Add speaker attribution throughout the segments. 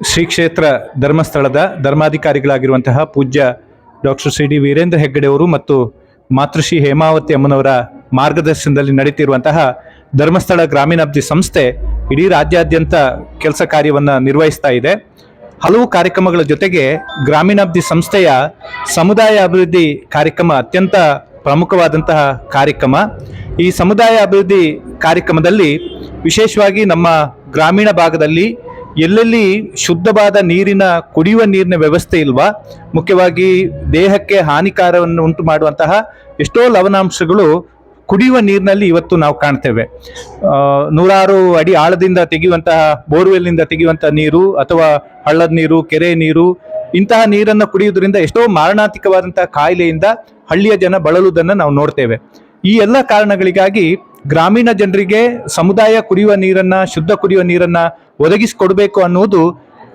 Speaker 1: ಶ್ರೀ ಕ್ಷೇತ್ರ ಧರ್ಮಸ್ಥಳದ ಧರ್ಮಾಧಿಕಾರಿಗಳಾಗಿರುವಂತಹ ಪೂಜ್ಯ doctor C D Veerendra Heggade ಅವರು ಮತ್ತು ಮಾತೃಶ್ರೀ ಹೇಮಾವತಿ ಅಮ್ಮನವರ ಮಾರ್ಗದರ್ಶನದಲ್ಲಿ ನಡೀತಿರುವಂತಹ ಧರ್ಮಸ್ಥಳ ಗ್ರಾಮೀಣಾಭಿವೃದ್ಧಿ ಸಂಸ್ಥೆ ಇಡೀ ರಾಜ್ಯಾದ್ಯಂತ ಕೆಲಸ ಕಾರ್ಯವನ್ನು ನಿರ್ವಹಿಸ್ತಾ ಇದೆ. ಹಲವು ಕಾರ್ಯಕ್ರಮಗಳ ಜೊತೆಗೆ ಗ್ರಾಮೀಣಾಭಿವೃದ್ಧಿ ಸಂಸ್ಥೆಯ ಸಮುದಾಯ ಅಭಿವೃದ್ಧಿ ಕಾರ್ಯಕ್ರಮ ಅತ್ಯಂತ ಪ್ರಮುಖವಾದಂತಹ ಕಾರ್ಯಕ್ರಮ. ಈ ಸಮುದಾಯ ಅಭಿವೃದ್ಧಿ ಕಾರ್ಯಕ್ರಮದಲ್ಲಿ ವಿಶೇಷವಾಗಿ ನಮ್ಮ ಗ್ರಾಮೀಣ ಭಾಗದಲ್ಲಿ ಎಲ್ಲೆಲ್ಲಿ ಶುದ್ಧವಾದ ನೀರಿನ, ಕುಡಿಯುವ ನೀರಿನ ವ್ಯವಸ್ಥೆ ಇಲ್ವಾ? ಮುಖ್ಯವಾಗಿ ದೇಹಕ್ಕೆ ಹಾನಿಕಾರವನ್ನು ಉಂಟು ಮಾಡುವಂತಹ ಎಷ್ಟೋ ಲವಣಾಂಶಗಳು ಕುಡಿಯುವ ನೀರಿನಲ್ಲಿ ಇವತ್ತು ನಾವು ಕಾಣ್ತೇವೆ. ನೂರಾರು ಅಡಿ ಆಳದಿಂದ ತೆಗೆಯುವಂತಹ, ಬೋರ್ವೆಲ್ನಿಂದ ತೆಗೆಯುವಂತಹ ನೀರು ಅಥವಾ ಹಳ್ಳದ ನೀರು, ಕೆರೆ ನೀರು, ಇಂತಹ ನೀರನ್ನು ಕುಡಿಯುವುದರಿಂದ ಎಷ್ಟೋ ಮಾರಣಾಂತಿಕವಾದಂತಹ ಕಾಯಿಲೆಯಿಂದ ಹಳ್ಳಿಯ ಜನ ಬಳಲುವುದನ್ನು ನಾವು ನೋಡ್ತೇವೆ. ಈ ಎಲ್ಲ ಕಾರಣಗಳಿಗಾಗಿ ಗ್ರಾಮೀಣ ಜನರಿಗೆ ಸಮುದಾಯ ಕುಡಿಯುವ ನೀರನ್ನ, ಶುದ್ಧ ಕುಡಿಯುವ ನೀರನ್ನ ಒದಗಿಸಿಕೊಡಬೇಕು ಅನ್ನುವುದು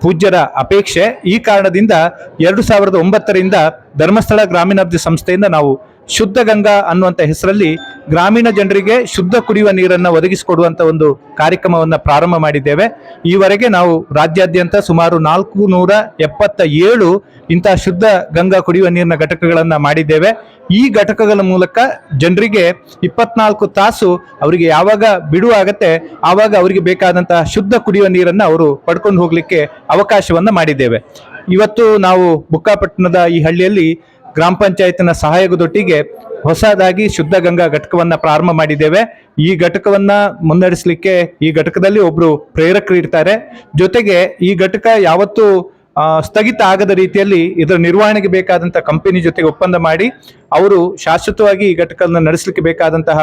Speaker 1: ಪೂಜ್ಯರ ಅಪೇಕ್ಷೆ. ಈ ಕಾರಣದಿಂದ ಎರಡು ಸಾವಿರದ ಒಂಬತ್ತರಿಂದ ಧರ್ಮಸ್ಥಳ ಗ್ರಾಮೀಣಾಭಿವೃದ್ಧಿ ಸಂಸ್ಥೆಯಿಂದ ನಾವು ಶುದ್ಧ ಗಂಗಾ ಅನ್ನುವಂಥ ಹೆಸರಲ್ಲಿ ಗ್ರಾಮೀಣ ಜನರಿಗೆ ಶುದ್ಧ ಕುಡಿಯುವ ನೀರನ್ನು ಒದಗಿಸಿಕೊಡುವಂಥ ಒಂದು ಕಾರ್ಯಕ್ರಮವನ್ನು ಪ್ರಾರಂಭ ಮಾಡಿದ್ದೇವೆ. ಈವರೆಗೆ ನಾವು ರಾಜ್ಯಾದ್ಯಂತ ಸುಮಾರು ನಾಲ್ಕು ನೂರ ಎಪ್ಪತ್ತ ಏಳು ಇಂತಹ ಶುದ್ಧ ಗಂಗಾ ಕುಡಿಯುವ ನೀರಿನ ಘಟಕಗಳನ್ನು ಮಾಡಿದ್ದೇವೆ. ಈ ಘಟಕಗಳ ಮೂಲಕ ಜನರಿಗೆ ಇಪ್ಪತ್ನಾಲ್ಕು ತಾಸು ಅವರಿಗೆ ಯಾವಾಗ ಬಿಡುವಾಗತ್ತೆ ಆವಾಗ ಅವರಿಗೆ ಬೇಕಾದಂತಹ ಶುದ್ಧ ಕುಡಿಯುವ ನೀರನ್ನು ಅವರು ಪಡ್ಕೊಂಡು ಹೋಗಲಿಕ್ಕೆ ಅವಕಾಶವನ್ನ ಮಾಡಿದ್ದೇವೆ. ಇವತ್ತು ನಾವು ಬುಕ್ಕಾಪಟ್ಟಣದ ಈ ಹಳ್ಳಿಯಲ್ಲಿ ಗ್ರಾಮ ಪಂಚಾಯತ್ನ ಸಹಾಯಕದೊಟ್ಟಿಗೆ ಹೊಸದಾಗಿ ಶುದ್ಧ ಗಂಗಾ ಘಟಕವನ್ನ ಪ್ರಾರಂಭ ಮಾಡಿದ್ದೇವೆ. ಈ ಘಟಕವನ್ನ ಮುನ್ನಡೆಸಲಿಕ್ಕೆ ಈ ಘಟಕದಲ್ಲಿ ಒಬ್ರು ಪ್ರೇರಕರು ಇರ್ತಾರೆ. ಜೊತೆಗೆ ಈ ಘಟಕ ಯಾವತ್ತೂ ಸ್ಥಗಿತ ಆಗದ ರೀತಿಯಲ್ಲಿ ಇದರ ನಿರ್ವಹಣೆಗೆ ಬೇಕಾದಂಥ ಕಂಪನಿ ಜೊತೆಗೆ ಒಪ್ಪಂದ ಮಾಡಿ, ಅವರು ಶಾಶ್ವತವಾಗಿ ಈ ಘಟಕವನ್ನು ನಡೆಸಲಿಕ್ಕೆ ಬೇಕಾದಂತಹ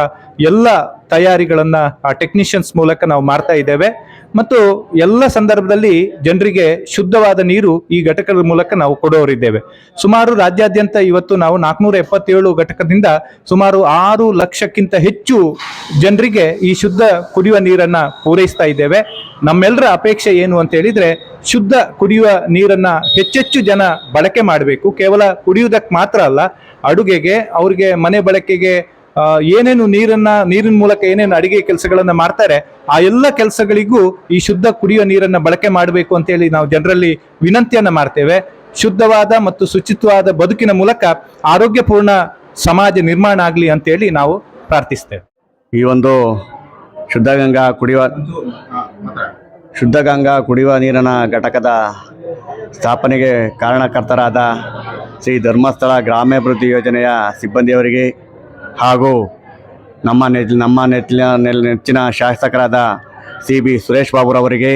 Speaker 1: ಎಲ್ಲ ತಯಾರಿಗಳನ್ನ, ಆ ಟೆಕ್ನಿಷಿಯನ್ಸ್ ಮೂಲಕ ನಾವು ಮಾಡ್ತಾ ಇದ್ದೇವೆ. ಮತ್ತು ಎಲ್ಲ ಸಂದರ್ಭದಲ್ಲಿ ಜನರಿಗೆ ಶುದ್ಧವಾದ ನೀರು ಈ ಘಟಕದ ಮೂಲಕ ನಾವು ಕೊಡೋರಿದ್ದೇವೆ. ಸುಮಾರು ರಾಜ್ಯಾದ್ಯಂತ ಇವತ್ತು ನಾವು ನಾಲ್ಕುನೂರ ಎಪ್ಪತ್ತೇಳು ಘಟಕದಿಂದ ಸುಮಾರು ಆರು ಲಕ್ಷಕ್ಕಿಂತ ಹೆಚ್ಚು ಜನರಿಗೆ ಈ ಶುದ್ಧ ಕುಡಿಯುವ ನೀರನ್ನ ಪೂರೈಸ್ತಾ ಇದ್ದೇವೆ. ನಮ್ಮೆಲ್ಲರ ಅಪೇಕ್ಷೆ ಏನು ಅಂತ ಹೇಳಿದ್ರೆ ಶುದ್ಧ ಕುಡಿಯುವ ನೀರನ್ನ ಹೆಚ್ಚೆಚ್ಚು ಜನ ಬಳಕೆ ಮಾಡಬೇಕು. ಕೇವಲ ಕುಡಿಯುವುದಕ್ಕೆ ಮಾತ್ರ ಅಲ್ಲ, ಅಡುಗೆಗೆ, ಅವ್ರಿಗೆ ಮನೆ ಬಳಕೆಗೆ ಏನೇನು ನೀರನ್ನ, ನೀರಿನ ಮೂಲಕ ಏನೇನು ಅಡಿಗೆ ಕೆಲಸಗಳನ್ನ ಮಾಡ್ತಾರೆ, ಆ ಎಲ್ಲ ಕೆಲಸಗಳಿಗೂ ಈ ಶುದ್ಧ ಕುಡಿಯುವ ನೀರನ್ನ ಬಳಕೆ ಮಾಡಬೇಕು ಅಂತ ಹೇಳಿ ನಾವು ಜನರಲ್ಲಿ ವಿನಂತಿಯನ್ನ ಮಾಡ್ತೇವೆ. ಶುದ್ಧವಾದ ಮತ್ತು ಶುಚಿತ್ವವಾದ ಬದುಕಿನ ಮೂಲಕ ಆರೋಗ್ಯಪೂರ್ಣ ಸಮಾಜ ನಿರ್ಮಾಣ ಆಗಲಿ ಅಂತೇಳಿ ನಾವು ಪ್ರಾರ್ಥಿಸ್ತೇವೆ.
Speaker 2: ಈ ಒಂದು ಶುದ್ಧ ಗಂಗಾ ಕುಡಿಯುವ ಶುದ್ಧ ಗಂಗಾ ಕುಡಿಯುವ ನೀರಿನ ಘಟಕದ ಸ್ಥಾಪನೆಗೆ ಕಾರಣಕರ್ತರಾದ ಶ್ರೀ ಧರ್ಮಸ್ಥಳ ಗ್ರಾಮಾಭಿವೃದ್ಧಿ ಯೋಜನೆಯ ಸಿಬ್ಬಂದಿಯವರಿಗೆ ಹಾಗೂ ನಮ್ಮ ನೆಚ್ ನಮ್ಮ ನೆಚ್ಚಿನ ನೆಚ್ಚಿನ ಶಾಸಕರಾದ ಸಿ ಬಿ ಸುರೇಶ್ ಬಾಬುರವರಿಗೆ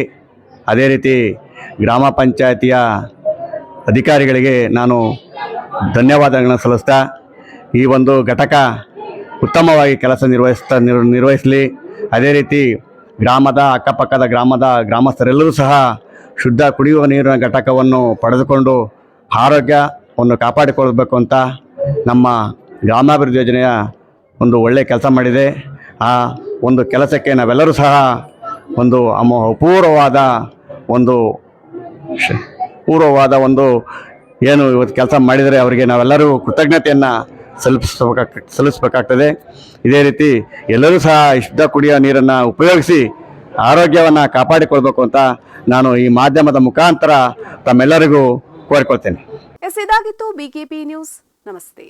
Speaker 2: ಅದೇ ರೀತಿ ಗ್ರಾಮ ಪಂಚಾಯತಿಯ ಅಧಿಕಾರಿಗಳಿಗೆ ನಾನು ಧನ್ಯವಾದಗಳನ್ನು ಸಲ್ಲಿಸ್ತಾ, ಈ ಒಂದು ಘಟಕ ಉತ್ತಮವಾಗಿ ಕೆಲಸ ನಿರ್ವಹಿಸ್ತಾ, ನಿರ್, ನಿರ್ವಹಿಸಲಿ. ಅದೇ ರೀತಿ ಗ್ರಾಮದ ಅಕ್ಕಪಕ್ಕದ ಗ್ರಾಮದ ಗ್ರಾಮಸ್ಥರೆಲ್ಲರೂ ಸಹ ಶುದ್ಧ ಕುಡಿಯುವ ನೀರಿನ ಘಟಕವನ್ನು ಪಡೆದುಕೊಂಡು ಆರೋಗ್ಯವನ್ನು ಕಾಪಾಡಿಕೊಳ್ಳಬೇಕು ಅಂತ ನಮ್ಮ ಗ್ರಾಮಾಭಿವೃದ್ಧಿ ಯೋಜನೆಯ ಒಂದು ಒಳ್ಳೆಯ ಕೆಲಸ ಮಾಡಿದೆ. ಆ ಒಂದು ಕೆಲಸಕ್ಕೆ ನಾವೆಲ್ಲರೂ ಸಹ ಒಂದು ಅಮೋ ಅಪೂರ್ವವಾದ ಒಂದು ಪೂರ್ವವಾದ ಒಂದು ಏನು ಇವತ್ತು ಕೆಲಸ ಮಾಡಿದರೆ ಅವರಿಗೆ ನಾವೆಲ್ಲರೂ ಕೃತಜ್ಞತೆಯನ್ನು ಸಲ್ಲಿಸಬೇಕಾಗ ಸಲ್ಲಿಸಬೇಕಾಗ್ತದೆ. ಇದೇ ರೀತಿ ಎಲ್ಲರೂ ಸಹ ಶುದ್ಧ ಕುಡಿಯುವ ನೀರನ್ನು ಉಪಯೋಗಿಸಿ ಆರೋಗ್ಯವನ್ನು ಕಾಪಾಡಿಕೊಳ್ಬೇಕು ಅಂತ ನಾನು ಈ ಮಾಧ್ಯಮದ ಮುಖಾಂತರ ತಮ್ಮೆಲ್ಲರಿಗೂ ಕೋರಿಕೊಳ್ತೇನೆ.
Speaker 3: ಎಸ್, ಇದಾಗಿತ್ತು ಬಿಕೆಪಿ ನ್ಯೂಸ್. ನಮಸ್ತೆ.